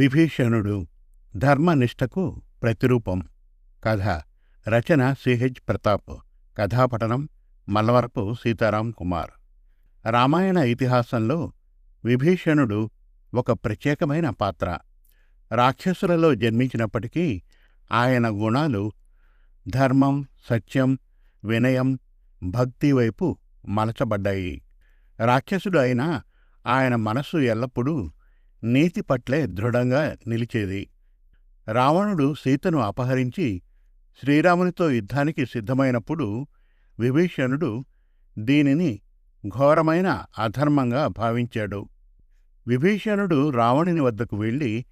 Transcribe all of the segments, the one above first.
విభీషణుడు ధర్మనిష్టకు ప్రతిరూపం. కథ. రచన సిహెచ్ ప్రతాప్. కథాపఠనం మల్లవరపు సీతారాం కుమార్. రామాయణ ఇతిహాసంలో విభీషణుడు ఒక ప్రత్యేకమైన పాత్ర. రాక్షసులలో జన్మించినప్పటికీ ఆయన గుణాలు ధర్మం సత్యం వినయం భక్తి వైపు మలచబడ్డాయి. రాక్షసుడు అయినా ఆయన మనస్సు ఎల్లప్పుడూ నీతి పట్లే దృఢంగా నిలిచేది. రావణుడు సీతను అపహరించి శ్రీరామునితో యుద్ధానికి సిద్ధమైనప్పుడు విభీషణుడు దీనిని ఘోరమైన అధర్మంగా భావించాడు. విభీషణుడు రావణుని వద్దకు వెళ్ళి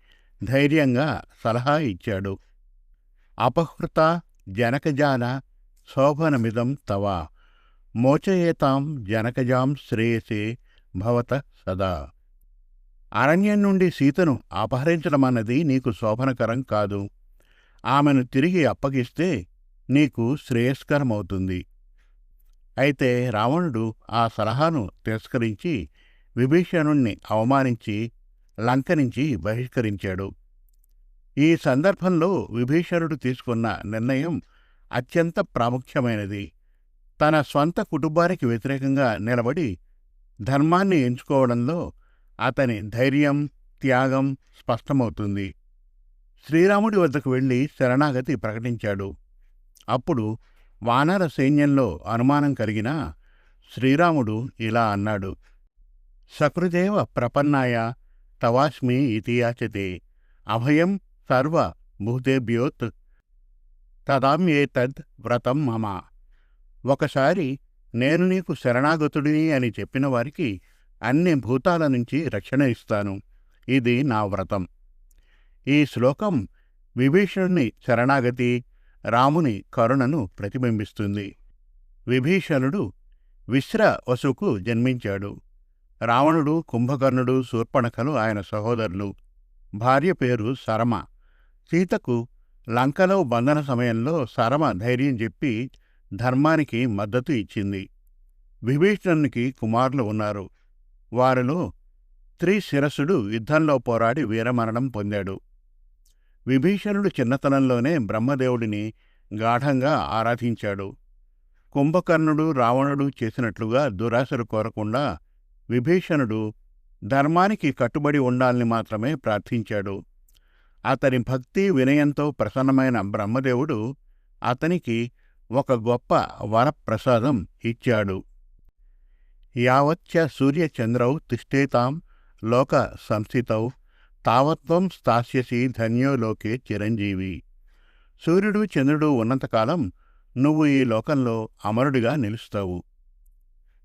ధైర్యంగా సలహా ఇచ్చాడు. అపహృత జనకజాన శోభనమిదం తవ మోచయేతాం జనకజాం శ్రేయసే భవత సదా. అరణ్యం నుండి సీతను అపహరించడమన్నది నీకు శోభనకరం కాదు. ఆమెను తిరిగి అప్పగిస్తే నీకు శ్రేయస్కరమవుతుంది. అయితే రావణుడు ఆ సలహాను తిరస్కరించి విభీషణుణ్ణి అవమానించి లంక నుంచి బహిష్కరించాడు. ఈ సందర్భంలో విభీషణుడు తీసుకున్న నిర్ణయం అత్యంత ప్రాముఖ్యమైనది. తన స్వంత కుటుంబానికి వ్యతిరేకంగా నిలబడి ధర్మాన్ని ఎంచుకోవడంలో అతని ధైర్యం త్యాగం స్పష్టమవుతుంది. శ్రీరాముడి వద్దకు వెళ్ళి శరణాగతి ప్రకటించాడు. అప్పుడు వానర సైన్యంలో అనుమానం కలిగినా శ్రీరాముడు ఇలా అన్నాడు సకృదేవ ప్రపన్నాయ తవాస్మి ఇతియాచతే అభయం సర్వ భూతేభ్యోత్ తదామ్యేతద్ వ్రతం మమ. ఒకసారి నేను నీకు శరణాగతుడిని అని చెప్పిన వారికి అన్ని భూతాల నుంచి రక్షణ ఇస్తాను. ఇది నా వ్రతం. ఈ శ్లోకం విభీషణుని శరణాగతి రాముని కరుణను ప్రతిబింబిస్తుంది. విభీషణుడు విశ్ర వసుకు జన్మించాడు. రావణుడు కుంభకర్ణుడు శూర్పణఖలు ఆయన సహోదరులు. భార్య పేరు సరమ. సీతకు లంకలో బంధన సమయంలో సరమ ధైర్యం చెప్పి ధర్మానికి మద్దతు ఇచ్చింది. విభీషణునికి కుమారులు ఉన్నారు. వారిలో త్రిశిరసుడు యుద్ధంలో పోరాడి వీరమరణం పొందాడు. విభీషణుడు చిన్నతనంలోనే బ్రహ్మదేవుడిని గాఢంగా ఆరాధించాడు. కుంభకర్ణుడు రావణుడు చేసినట్లుగా దురాశలు కోరకుండా విభీషణుడు ధర్మానికి కట్టుబడి ఉండాలని మాత్రమే ప్రార్థించాడు. అతని భక్తి వినయంతో ప్రసన్నమైన బ్రహ్మదేవుడు అతనికి ఒక గొప్ప వరప్రసాదం ఇచ్చాడు. యావచ్చ సూర్యచంద్రౌ తిష్టేతాం లోక సంస్థితౌ తావత్వం స్థాస్యసి ధన్యో లోకే చిరంజీవి. సూర్యుడు చంద్రుడు ఉన్నంతకాలం నువ్వు ఈ లోకంలో అమరుడిగా నిలుస్తావు.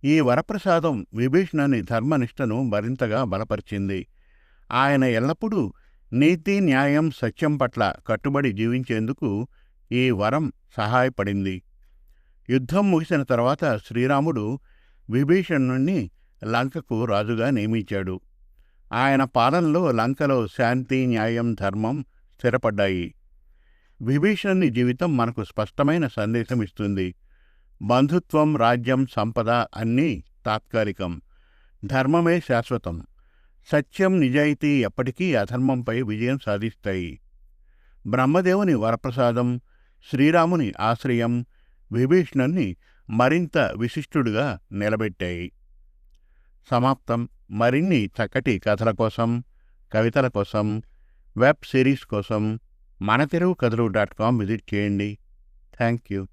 ఈ వరప్రసాదం విభీషణుని ధర్మనిష్టను మరింతగా బలపరిచింది. ఆయన ఎల్లప్పుడూ నీతి న్యాయం సత్యం పట్ల కట్టుబడి జీవించేందుకు ఈ వరం సహాయపడింది. యుద్ధం ముగిసిన తర్వాత శ్రీరాముడు విభీషణుణ్ణి లంకకు రాజుగా నియమించాడు. ఆయన పాలనలో లంకలో శాంతి న్యాయం ధర్మం స్థిరపడ్డాయి. విభీషణుని జీవితం మనకు స్పష్టమైన సందేశం ఇస్తుంది. బంధుత్వం రాజ్యం సంపద అన్నీ తాత్కాలికం. ధర్మమే శాశ్వతం. సత్యం నిజాయితీ ఎప్పటికీ అధర్మంపై విజయం సాధిస్తాయి. బ్రహ్మదేవుని వరప్రసాదం శ్రీరాముని ఆశ్రయం విభీషణుని మరింత విశిష్టుడుగా నిలబెట్టాయి. సమాప్తం మరిన్ని చక్కటి కథల కోసం కవితల కోసం వెబ్ సిరీస్ కోసం మన తెలుగు కథలు డాట్ కామ్ విజిట్ చేయండి. Thank you